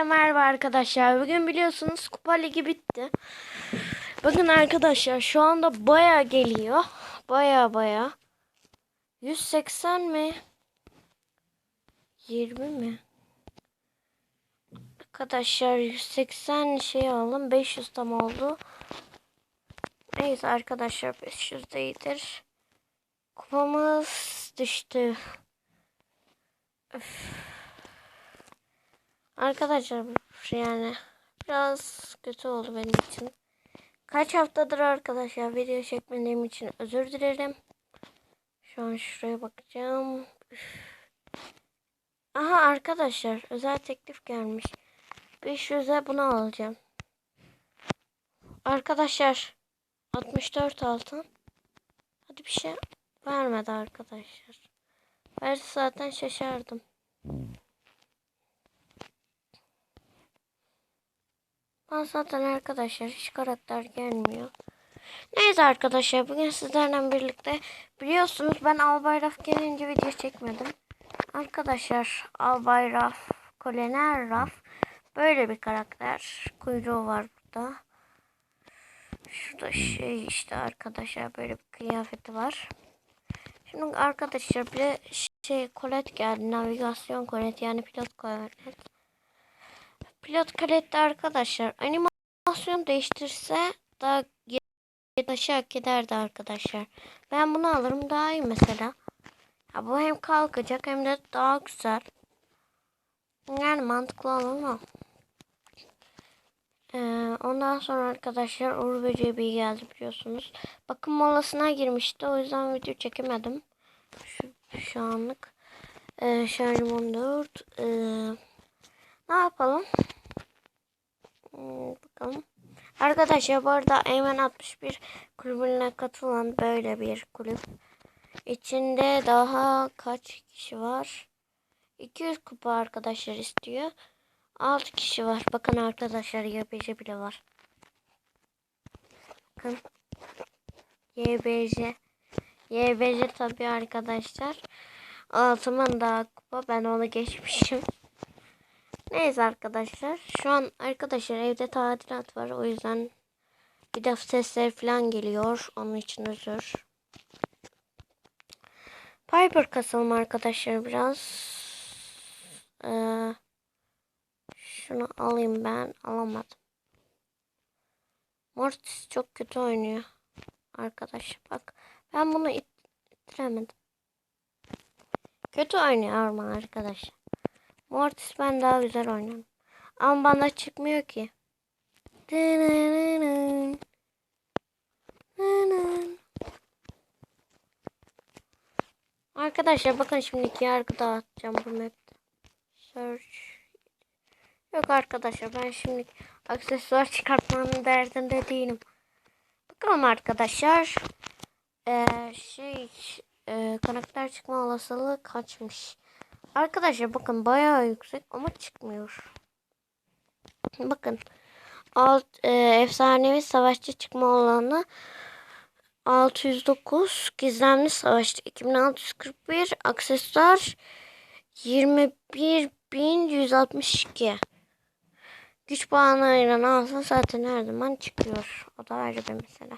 Hepinize merhaba arkadaşlar. Bugün biliyorsunuz Kupa Ligi bitti. Bakın arkadaşlar şu anda baya geliyor. Baya baya. 180 mi? 20 mi? Arkadaşlar 180 şey aldım. 500 tam oldu. Neyse arkadaşlar 500 de iyidir. Kupamız düştü. Öf. Arkadaşlar yani biraz kötü oldu benim için. Kaç haftadır arkadaşlar video çekmediğim için özür dilerim. Şu an şuraya bakacağım. Aha arkadaşlar özel teklif gelmiş. 500'e bunu alacağım. Arkadaşlar 64 altın. Hadi bir şey vermedi arkadaşlar. Verse zaten şaşardım. Ben zaten arkadaşlar hiç karakter gelmiyor. Neyse arkadaşlar bugün sizlerle birlikte biliyorsunuz ben Albayraf gelince video çekmedim. Arkadaşlar Albayraf, Kolener Raf böyle bir karakter. Kuyruğu var burada. Şurada şey işte arkadaşlar böyle bir kıyafeti var. Şimdi arkadaşlar bir şey kolet geldi. Navigasyon kolet yani pilot kolet. Pilot kalette arkadaşlar animasyon değiştirse daha aşağı giderdi arkadaşlar. Ben bunu alırım daha iyi mesela. Ya bu hem kalkacak hem de daha güzel. Yani mantıklı olan o. Ee, ondan sonra arkadaşlar Uğur Böceği bir geldi biliyorsunuz. Bakım molasına girmişti. O yüzden video çekemedim. Şu, şu anlık. Ee, şarjım 14. Ee, ne yapalım? Hmm, bakalım. Arkadaşlar bu arada Eymen 61 kulübüne katılan böyle bir kulüp. İçinde daha kaç kişi var? 200 kupa arkadaşlar istiyor. 6 kişi var. Bakın arkadaşlar YBC bile var. Bakın. YBC. YBC tabii arkadaşlar. Altımın daha kupa. Ben onu geçmişim. Neyse arkadaşlar. Şu an arkadaşlar evde tadilat var. O yüzden bir de sesler falan geliyor. Onun için özür. Piper kasalım arkadaşlar biraz. Ee, şunu alayım ben. Alamadım. Mortis çok kötü oynuyor. Arkadaşlar bak. Ben bunu it ittiremedim. Kötü oynuyor ama arkadaşlar. Mortis ben daha güzel oynuyorum. Ama bana çıkmıyor ki. Arkadaşlar bakın şimdiki yargı dağıtacağım bu map'te. Search. Yok arkadaşlar ben şimdi aksesuar çıkartmanın derdinde değilim. Bakalım arkadaşlar. Ee, şey e, karakter çıkma olasılığı kaçmış. Arkadaşlar bakın bayağı yüksek ama çıkmıyor. Bakın. Alt, e, efsanevi savaşçı çıkma olanı 609 gizemli savaşçı 2641 aksesuar 21162 güç puanı ayıran alsa zaten her zaman çıkıyor. O da ayrı bir mesele.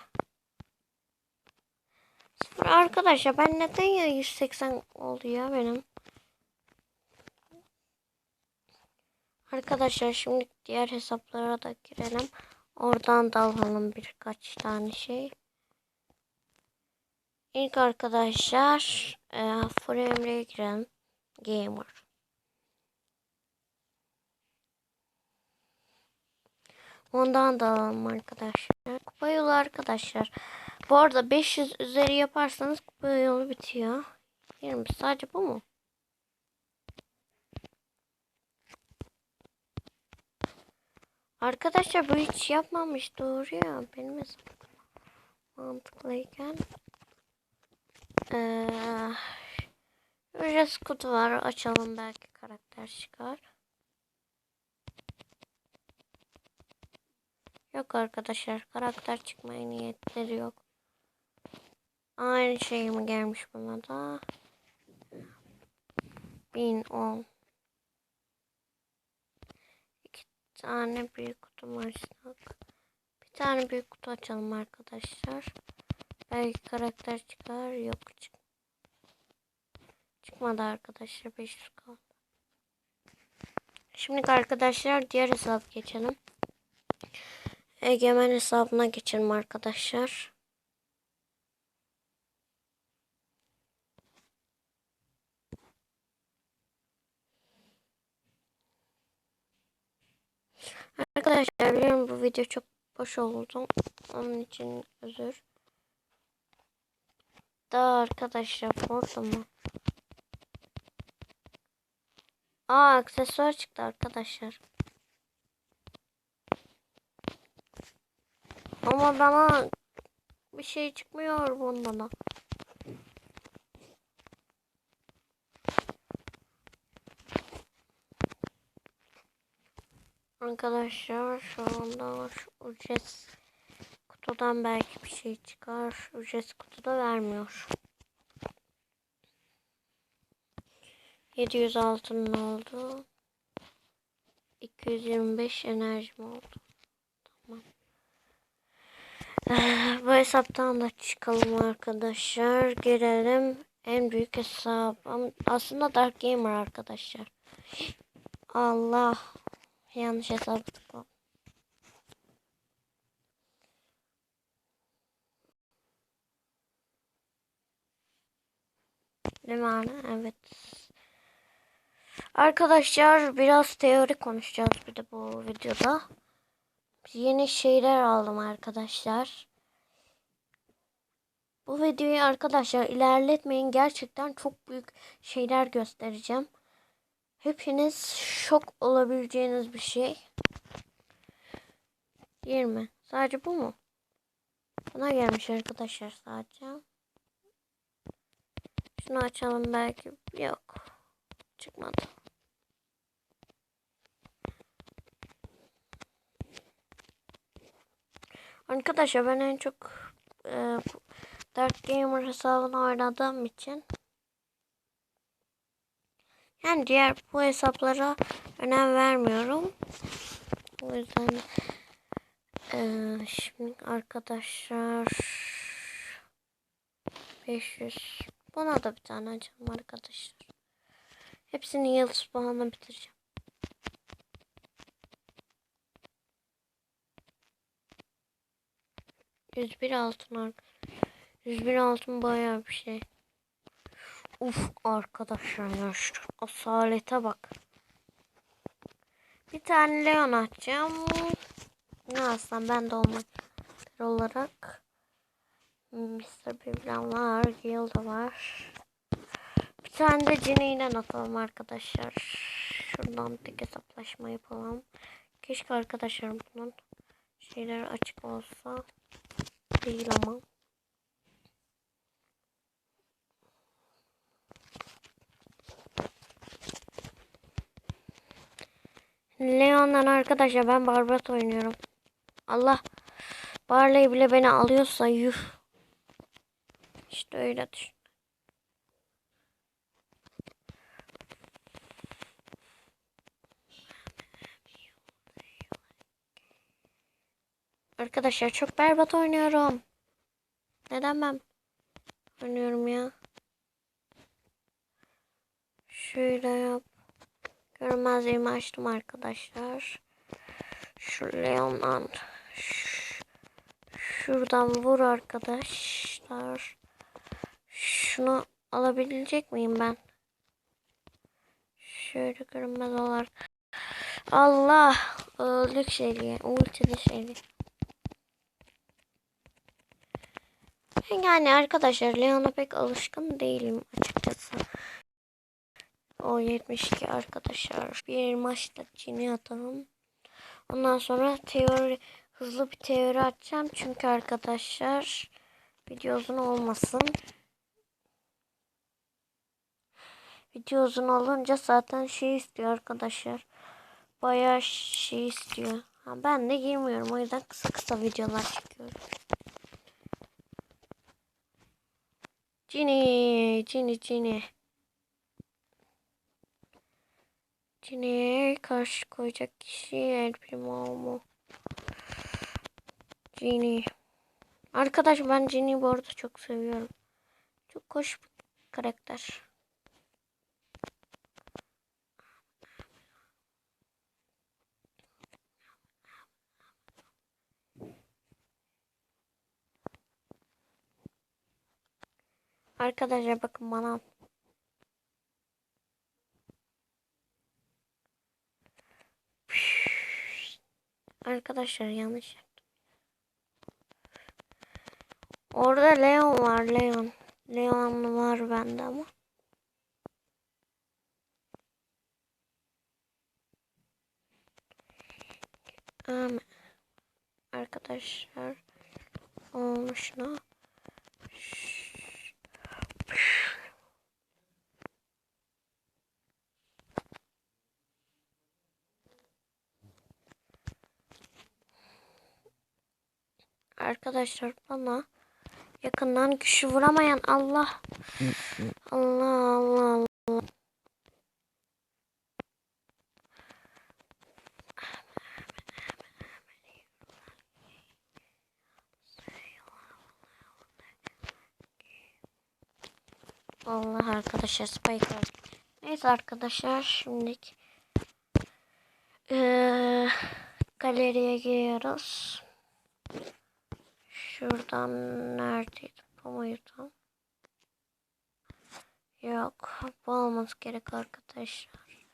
Arkadaşlar ben neden ya 180 oldu ya benim. Arkadaşlar şimdi diğer hesaplara da girelim. Oradan da alalım birkaç tane şey. İlk arkadaşlar e, Full girelim. Gamer. Ondan da alalım arkadaşlar. Kupa yolu arkadaşlar. Bu arada 500 üzeri yaparsanız kupa yolu bitiyor. 20 sadece bu mu? Arkadaşlar bu hiç yapmamış doğru ya. Benim hesabım mantıklıyken. Ee, ücretsiz kutu var. Açalım belki karakter çıkar. Yok arkadaşlar. Karakter çıkmaya niyetleri yok. Aynı şey mi gelmiş buna da? 1010 tane büyük kutu açsak. Bir tane büyük kutu açalım arkadaşlar. Belki karakter çıkar. Yok çık. Çıkmadı arkadaşlar. 500 kaldı. Şimdi arkadaşlar diğer hesap geçelim. Egemen hesabına geçelim arkadaşlar. Arkadaşlar biliyorum bu video çok boş oldu. Onun için özür. Daha arkadaşlar burada mı? Aa aksesuar çıktı arkadaşlar. Ama bana bir şey çıkmıyor bundan Arkadaşlar şu anda şu ücret kutudan belki bir şey çıkar. Ücret kutuda vermiyor. 700 altın oldu. 225 enerjim oldu. Tamam. Ee, bu hesaptan da çıkalım arkadaşlar. Gelelim en büyük hesabım. Aslında Dark Gamer arkadaşlar. Allah. Yanlış hesap tıkladım. Limana evet. Arkadaşlar biraz teori konuşacağız bir de bu videoda. Yeni şeyler aldım arkadaşlar. Bu videoyu arkadaşlar ilerletmeyin. Gerçekten çok büyük şeyler göstereceğim. Hepiniz şok olabileceğiniz bir şey. 20. Sadece bu mu? Buna gelmiş arkadaşlar sadece. Şunu açalım belki. Yok. Çıkmadı. Arkadaşlar ben en çok e, Dark Gamer hesabını oynadığım için yani diğer bu hesaplara önem vermiyorum. O yüzden e, şimdi arkadaşlar 500 buna da bir tane açalım arkadaşlar. Hepsini yıldız puanla bitireceğim. Yüz bir altın arkadaşlar. Yüz bir altın bayağı bir şey. Uf arkadaşlar ya şu asalete bak. Bir tane Leon açacağım. Ne alsam ben de olmak olarak. Mr. Biblan var. Gilda var. Bir tane de Jenny'den atalım arkadaşlar. Şuradan tek hesaplaşma yapalım. Keşke arkadaşlarım bunun şeyler açık olsa. Değil ama. Leon'dan arkadaşlar ben Barbat oynuyorum. Allah. Barley bile beni alıyorsa yuh. İşte öyle düşün. Arkadaşlar çok berbat oynuyorum. Neden ben oynuyorum ya? Şöyle yap. Görmezliğimi açtım arkadaşlar. Şu Leon'dan şuradan vur arkadaşlar. Şunu alabilecek miyim ben? Şöyle görünmez olarak. Allah! Öldük şeyliğe. Ultili şeyliğe. Yani arkadaşlar Leon'a pek alışkın değilim açıkçası. O 72 arkadaşlar. Bir maçta çini atalım. Ondan sonra teori hızlı bir teori açacağım. Çünkü arkadaşlar video uzun olmasın. Video uzun olunca zaten şey istiyor arkadaşlar. Bayağı şey istiyor. Ha, ben de girmiyorum. O yüzden kısa kısa videolar çekiyorum. Cini, cini, cini. Ginny'ye karşı koyacak kişi El Primo mu? Ginny. Arkadaş ben Ginny'yi bu arada çok seviyorum. Çok hoş bir karakter. Arkadaşlar bakın bana. Arkadaşlar yanlış yaptım. Orada Leon var Leon. Leon var bende ama. Ama arkadaşlar olmuşuna Arkadaşlar bana yakından güçlü vuramayan Allah. Allah Allah Allah. Allah arkadaşlar Spike var. Neyse arkadaşlar şimdilik eee, galeriye giriyoruz. Şuradan neredeydi bu muydu? Yok bu olması gerek arkadaşlar.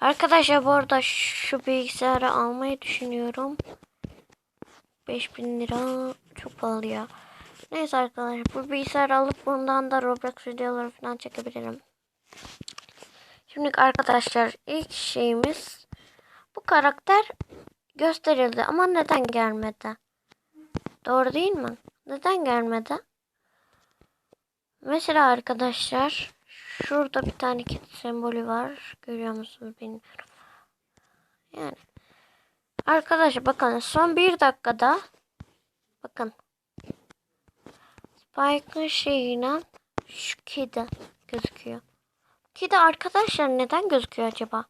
Arkadaşlar bu arada şu bilgisayarı almayı düşünüyorum. 5000 lira çok pahalı ya. Neyse arkadaşlar bu bilgisayarı alıp bundan da Roblox videoları falan çekebilirim. Şimdi arkadaşlar ilk şeyimiz bu karakter gösterildi ama neden gelmedi? Doğru değil mi? Neden gelmedi? Mesela arkadaşlar şurada bir tane kedi sembolü var. Görüyor musunuz bilmiyorum. Yani arkadaşlar bakın son bir dakikada bakın Spike'ın şeyine şu kedi gözüküyor. Kedi arkadaşlar neden gözüküyor acaba?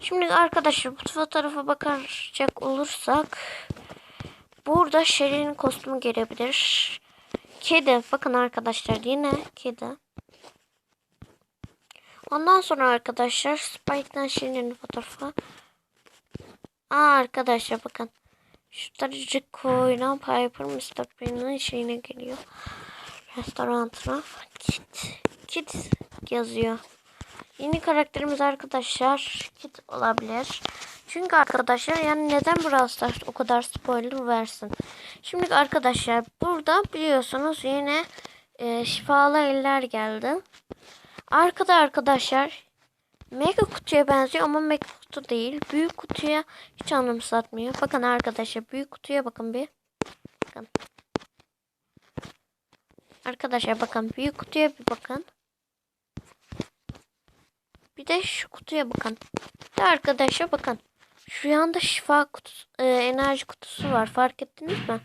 Şimdi arkadaşlar bu fotoğrafa bakacak olursak burada Sherry'nin kostümü gelebilir. Kedi bakın arkadaşlar yine kedi. Ondan sonra arkadaşlar Spike'dan Sherry'nin fotoğrafı. Aa arkadaşlar bakın. Şu darıcık koyulan Piper Mr. Bean'in şeyine geliyor. Restorantına. Kit. Kit yazıyor. Yeni karakterimiz arkadaşlar Kit olabilir. Çünkü arkadaşlar yani neden Brawl Stars o kadar spoiler versin. Şimdi arkadaşlar burada biliyorsunuz yine e, şifalı eller geldi. Arkada arkadaşlar Mega kutuya benziyor ama mega kutu değil. Büyük kutuya hiç anımsatmıyor. Bakın arkadaşlar büyük kutuya bakın bir. Bakın. Arkadaşlar bakın büyük kutuya bir bakın. Bir de şu kutuya bakın. Bir de arkadaşlar bakın. Şu yanda şifa kutusu, e, enerji kutusu var. Fark ettiniz mi?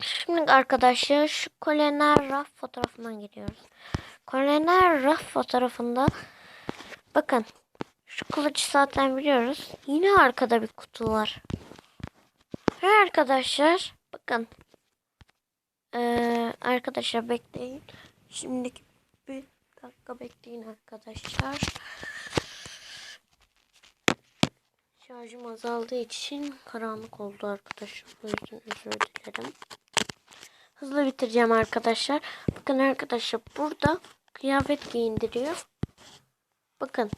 Şimdi arkadaşlar şu kolener raf fotoğrafından geliyoruz. Kolener raf fotoğrafında bakın şu kılıcı zaten biliyoruz. Yine arkada bir kutu var. Ve arkadaşlar bakın ee, arkadaşlar bekleyin. Şimdi bir dakika bekleyin arkadaşlar. Şarjım azaldığı için karanlık oldu arkadaşlar. O yüzden özür dilerim. Hızlı bitireceğim arkadaşlar. Bakın arkadaşlar burada kıyafet giyindiriyor. Bakın.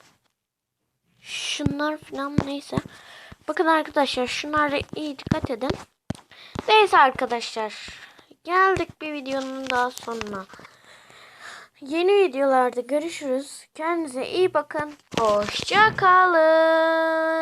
Şunlar falan neyse. Bakın arkadaşlar şunlara iyi dikkat edin. Neyse arkadaşlar. Geldik bir videonun daha sonuna. Yeni videolarda görüşürüz. Kendinize iyi bakın. Hoşça kalın.